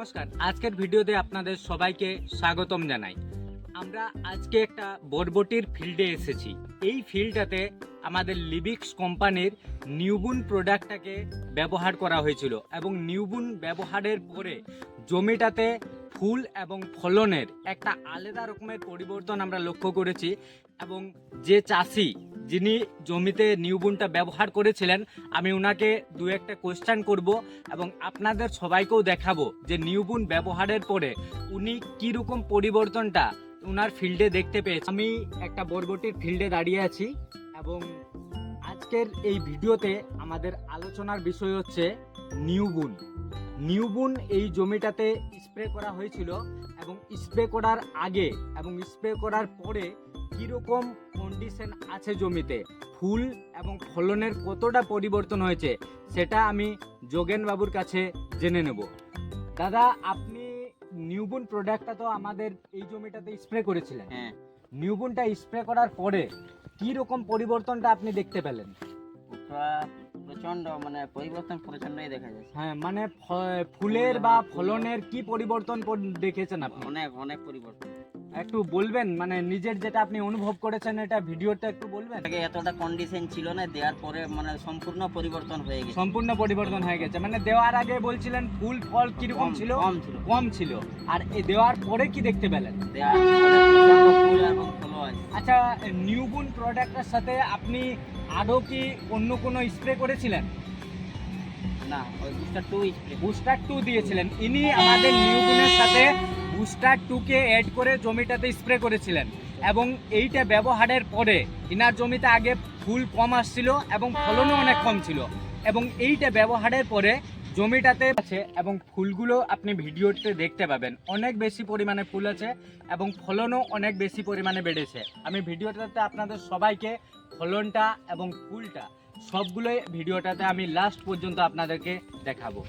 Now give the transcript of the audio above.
নমস্কার। আজকের ভিডিওতে আপনাদের সবাইকে স্বাগতম জানাই। আমরা আজকে একটা বরবটির ফিল্ডে এসেছি। এই ফিল্ডটাতে আমাদের লিবিক্স কোম্পানির নিউবুন প্রোডাক্টটাকে ব্যবহার করা হয়েছিল এবং নিউবুন ব্যবহারের পরে জমিটাতে ফুল এবং ফলনের একটা আলাদা রকমের পরিবর্তন আমরা লক্ষ্য করেছি এবং যে চাষি যিনি জমিতে নিউবুনটা ব্যবহার করেছিলেন, আমি ওনাকে দু একটা কোয়েশ্চেন করব এবং আপনাদের সবাইকেও দেখাবো যে নিউবুন ব্যবহারের পরে উনি কীরকম পরিবর্তনটা ওনার ফিল্ডে দেখতে পেয়েছে। আমি একটা বরবটির ফিল্ডে দাঁড়িয়ে আছি এবং আজকের এই ভিডিওতে আমাদের আলোচনার বিষয় হচ্ছে নিউবুন নিউবুন এই জমিটাতে স্প্রে করা হয়েছিল এবং স্প্রে করার আগে এবং স্প্রে করার পরে কীরকম কন্ডিশন আছে জমিতে ফুল এবং ফলনের কতটা পরিবর্তন হয়েছে সেটা আমি যোগেন বাবুর কাছে জেনে নেব। দাদা আপনি নিউবুন প্রোডাক্টটা তো আমাদের এই জমিটাতে স্প্রে করেছিলেন। হ্যাঁ। নিউবুনটা স্প্রে করার পরে কি রকম পরিবর্তনটা আপনি দেখতে পেলেন? প্রচণ্ড মানে পরিবর্তন প্রচন্ডই দেখা যাচ্ছে। হ্যাঁ মানে ফুলের বা ফলনের কি পরিবর্তন পর- দেখেছেন আপনি? অনেক অনেক পরিবর্তন। একটু বলবেন মানে নিজের যেটা আপনি অনুভব করেছেন এটা ভিডিওটা একটু বলবেন? আগে এতটা কন্ডিশন ছিল না দেওয়ার পরে মানে সম্পূর্ণ পরিবর্তন হয়ে গেছে। সম্পূর্ণ পরিবর্তন হয়ে গেছে। মানে দেওয়ার আগে বলছিলেন ফুল ফল কীরকম কম- ছিল? কম ছিল। কম ছিল। আর এই দেওয়ার পরে কি দেখতে পেলেন? দেওয়ার পরে ফুল এবং ফলও আছে। আচ্ছা নিউবুন প্রোডাক্টের সাথে আপনি আরও কি অন্য কোনো স্প্রে করেছিলেন? না ওই বুস্টার টু বুস্টার টু দিয়েছিলেন। ইনি আমাদের নিউবুনের সাথে বুস্টার টুকে অ্যাড করে জমিটাতে স্প্রে করেছিলেন। এবং এইটা ব্যবহারের পরে ইনার জমিতে আগে ফুল কম আসছিল এবং ফলনও অনেক কম ছিল। এবং এইটা ব্যবহারের পরে জমিটাতে আছে এবং ফুলগুলো আপনি ভিডিওতে দেখতে পাবেন। অনেক বেশি পরিমাণে ফুল আছে এবং ফলনও অনেক বেশি পরিমাণে বেড়েছে। আমি ভিডিওটাতে আপনাদের সবাইকে ফলনটা এবং ফুলটা সবগুলোই ভিডিওটাতে আমি লাস্ট পর্যন্ত আপনাদেরকে দেখাবো।